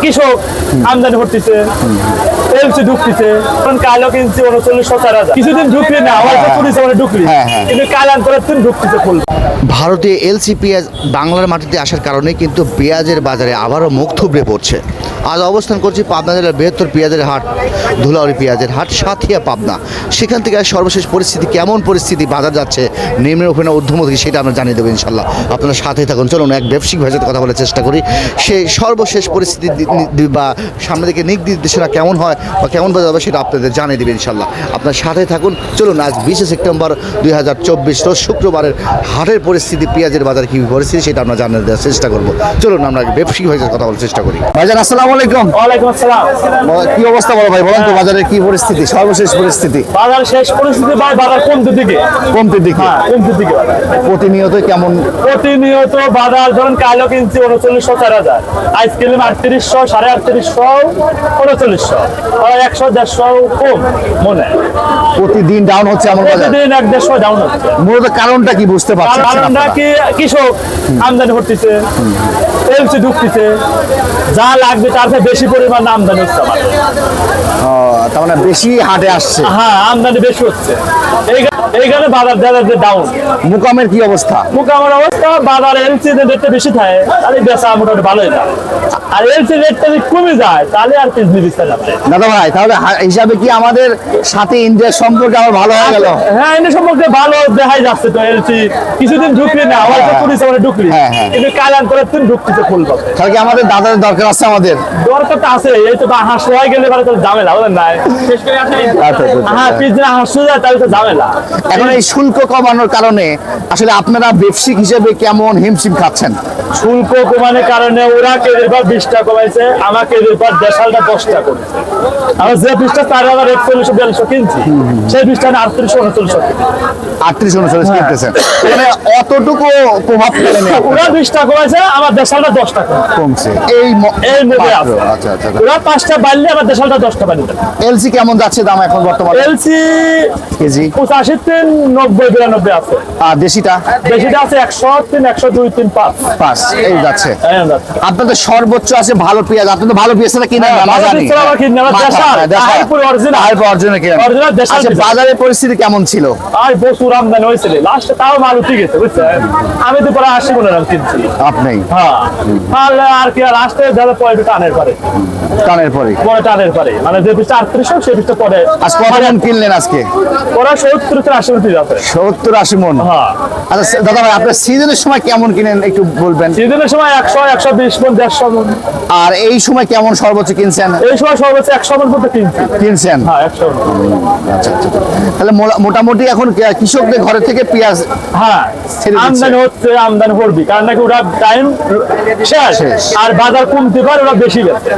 কৃষক আমদানি করতেছে। এলসি ঢুকতেছে এখন কালো কিনছি উনচল্লিশশো চার হাজার। কিছুদিন ঢুকলি না পুলিশ মানে ঢুকলি। হ্যাঁ, হ্যাঁ। কিন্তু কালান করে ঢুকতেছে ফুল ভারতে এলসি পেঁয়াজ বাংলার মাটিতে আসার কারণে কিন্তু পেঁয়াজের বাজারে আবারও মুখ থুবড়ে পড়ছে। আজ অবস্থান করছি পাবনা জেলার বৃহত্তর পেঁয়াজের হাট ধুলাউড়ি পেঁয়াজের হাট সাথিয়া পাবনা। সেখান থেকে সর্বশেষ পরিস্থিতি কেমন পরিস্থিতি বাজার যাচ্ছে নিম্নের ওখানে থেকে সেটা আমরা জানিয়ে দেবো ইনশাল্লাহ আপনার সাথে থাকুন। চলুন এক ব্যবসায়িক ভাষাতে কথা বলার চেষ্টা করি। সেই সর্বশেষ পরিস্থিতি বা সামনে দিকে নিক নির্দেশনা কেমন হয় বা কেমন বাজার হবে সেটা আপনাদের জানিয়ে দেবে ইনশাল্লাহ আপনার সাথে থাকুন। চলুন আজ বিশে সেপ্টেম্বর দুই হাজার চব্বিশ রোজ শুক্রবারের হাটের পরিস্থিতি পেঁয়াজের বাজার কী পরিস্থিতি সেটা আমরা জানিয়ে দেওয়ার চেষ্টা করব। চলুন আমরা ব্যবসায়িক ভাষায় কথা বলার চেষ্টা করি। ভাইজান আসসালামু আলাইকুম। ওয়ালাইকুম আসসালাম। কি অবস্থা বলো ভাই বলেন তো বাজারের কি পরিস্থিতি সর্বশেষ পরিস্থিতি? বাজার শেষ পরিস্থিতি ভাই বাজার কমতে দিকে। কমতির দিকে? হ্যাঁ কমতে দিকে প্রতিনিয়ত কেমন? প্রতিনিয়ত বাজার ধরুন কালো কিনছি উনচল্লিশশো চার হাজার। আইস কিনলাম আটত্রিশশো সাড়ে আটত্রিশশো উনচল্লিশশো একশো দেড়শো কম মনে প্রতিদিন ডাউন হচ্ছে আমার প্রতিদিন এক দেড়শো ডাউন হচ্ছে। মূলত কারণটা কি বুঝতে পারছেন কারণটা কি? কৃষক আমদানি করতেছে এলসি ঢুকতেছে যা লাগবে তার থেকে বেশি পরিমাণ আমদানি হচ্ছে আমার। তার মানে বেশি হাটে আসছে। হ্যাঁ আমদানি বেশি হচ্ছে। এই এইখানে বাজার দেওয়ার যে ডাউন মুকামের কি অবস্থা? মোকামের অবস্থা বাজার এলসি রেটটা বেশি থাকে তাহলে বেচা মোটামুটি ভালোই আর এলসি রেটটা যদি কমে যায় তাহলে আর না দাদা ভাই তাহলে হিসাবে কি আমাদের সাথে ইন্ডিয়ার সম্পর্কে আবার ভালো হয়ে গেল? হ্যাঁ সম্পর্কে ভালো দেখাই যাচ্ছে তো এলসি কিছুদিন ঢুকলি না হয়তো পুলিশ মানে ঢুকলি। হ্যাঁ, হ্যাঁ। কিন্তু কালান করে তুমি ঢুকতেছে ফুল পাবে তাহলে কি আমাদের দাদার দরকার আছে আমাদের? দরকার তো আছে এই তো বা হাঁস হয়ে গেলে মানে তো ঝামেলা বুঝলেন নাই আচ্ছা, আচ্ছা, আচ্ছা। হ্যাঁ পিছনে হাঁস হয়ে যায় তাহলে তো ঝামেলা। এখন এই শুল্ক কমানোর কারণে আসলে আপনারা ব্যবসায়িক হিসেবে কেমন হিমশিম খাচ্ছেন? শুল্ক কমানোর কারণে ওরা কেজির পর বিশটা কমাইছে আমার কেজির পর দেড়শালটা দশটা করেছে। আমরা যে পিসটা চার হাজার একচল্লিশশো বিয়াল্লিশশো কিনছি সেই আটত্রিশশো উনচল্লিশশো আটত্রিশ উনচল্লিশ হ্যাঁ। কিনতেছেন। মানে অতটুকু প্রভাব ওরা বিশটা কমাইছে আমার দেড়শালটা দশটা কমেছে কমছে। এই এই মুভে মাত্র। আছে। আচ্ছা আচ্ছা ওরা পাঁচটা বাড়লে আমার দেড়শালটা দশটা দেবে। এলসি কেমন যাচ্ছে দাম এখন বর্তমানে? LC kg? পঁচাশি তিন নব্বই বিরানব্বই আছে। আর দেশিটা? আছে একশো তিন একশো দুই তিন পাঁচ। পাঁচ এই যাচ্ছে। আপনাদের সর্বোচ্চ আছে ভালো পেঁয়াজ। আপনি তো ভালো পেঁয়াজটা হ্যাঁ, কিনি, হ্যাঁ, আচ্ছা। বাজারের পরিস্থিতি কেমন ছিল? আর প্রচুর আমদানি হয়েছিল। লাস্টে তাও মাল উঠে গেছে বুঝছেন? আমি তো পরে আশি মনে আপনি হ্যাঁ। তাহলে আর কি আর পরে টানের পরে। কানের পরে। পরে টানের পরে। মানে যে পিসটা আটত্রিশশো সেই পিসটা পরে। আজ কত কিনলেন আজকে? ওরা সত্তর আশি সত্তর আশি মন। হ্যাঁ। আচ্ছা দাদা ভাই আপনার সিজনের সময় কেমন কিনেন একটু বলবেন? সিজনের সময় একশো একশো বিশ মন দেড়শো মন। আর এই সময় কেমন সর্বোচ্চ কিনছেন? এই সময় সর্বোচ্চ একশো মন কিনছেন? হ্যাঁ একশো আচ্ছা আচ্ছা তাহলে মোটামুটি এখন কৃষকদের ঘরে থেকে পেঁয়াজ হ্যাঁ আমদানি হচ্ছে আমদানি করবি। কারণ নাকি ওরা টাইম শেষ। আর বাজার কমতে পারে ওরা বেশি বেচে।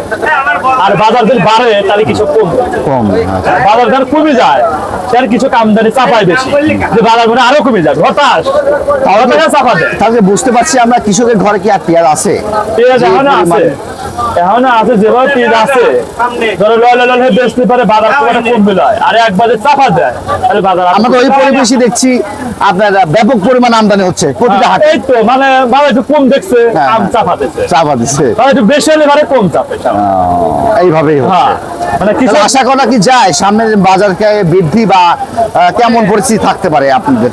আর বাজার যদি বাড়ে তাহলে কিছু কম কম আচ্ছা। বাজার ধর কমে যায়। তার কিছু আমদানি চাপায় বেশি। যে বাজার মানে আরও কমে যাবে। হতাশ। হতাশা চাপা দেয় তাহলে বুঝতে পারছি আমরা কৃষকের ঘরে কি আর পেঁয়াজ আছে? পেঁয়াজ এখনও আছে। এখনও আছে যেভাবে পেঁয়াজ আছে। ধরো লয় লয় লয় বেচতে পারে বাজার কমবে যায় আর একবারে চাপা দেয় তাহলে বাজার আমরা তো ওই কমবে। পরিবেশই দেখছি আপনার ব্যাপক পরিমাণ আমদানি হচ্ছে প্রতিটা হ্যাঁ, হাটে এই তো মানে বাবা একটু কম দেখছে হ্যাঁ, আম হ্যাঁ। চাপা দিচ্ছে। চাপা দিচ্ছে। তাহলে একটু বেশি হলে মানে কম চাপে এইভাবেই হচ্ছে। হ্যাঁ মানে কিছু আশা করা কি যায়? সামনে বাজারকে বৃদ্ধি বা কেমন পরিস্থিতি থাকতে পারে আপনাদের?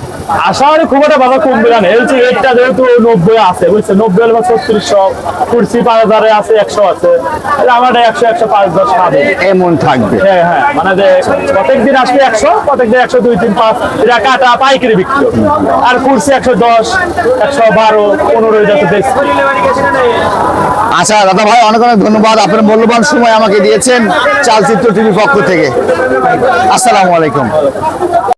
আশা করি খুব একটা বাজার কমবে না। এলসি রেটটা যেহেতু নব্বই আছে বুঝছে নব্বই বা ছত্রিশশো কুর্সি পাঁচ হাজারে আছে একশো আছে। তাহলে আমার একশো একশো পাঁচ দশ পাবে। এমন থাকবে। হ্যাঁ হ্যাঁ। মানে যে প্রত্যেক দিন আসবে একশো প্রত্যেক দিন একশো দুই তিন পাঁচ। এটা কাটা পাইকারি বিক্রি। আর কুর্সি একশো দশ একশো বারো পনেরো যাতে বেশি আচ্ছা দাদা ভাই, অনেক অনেক ধন্যবাদ। আপনার মূল্যবান সময় আমাকে দিয়েছেন চালচিত্র টিভির পক্ষ থেকে। আসসালামু আলাইকুম।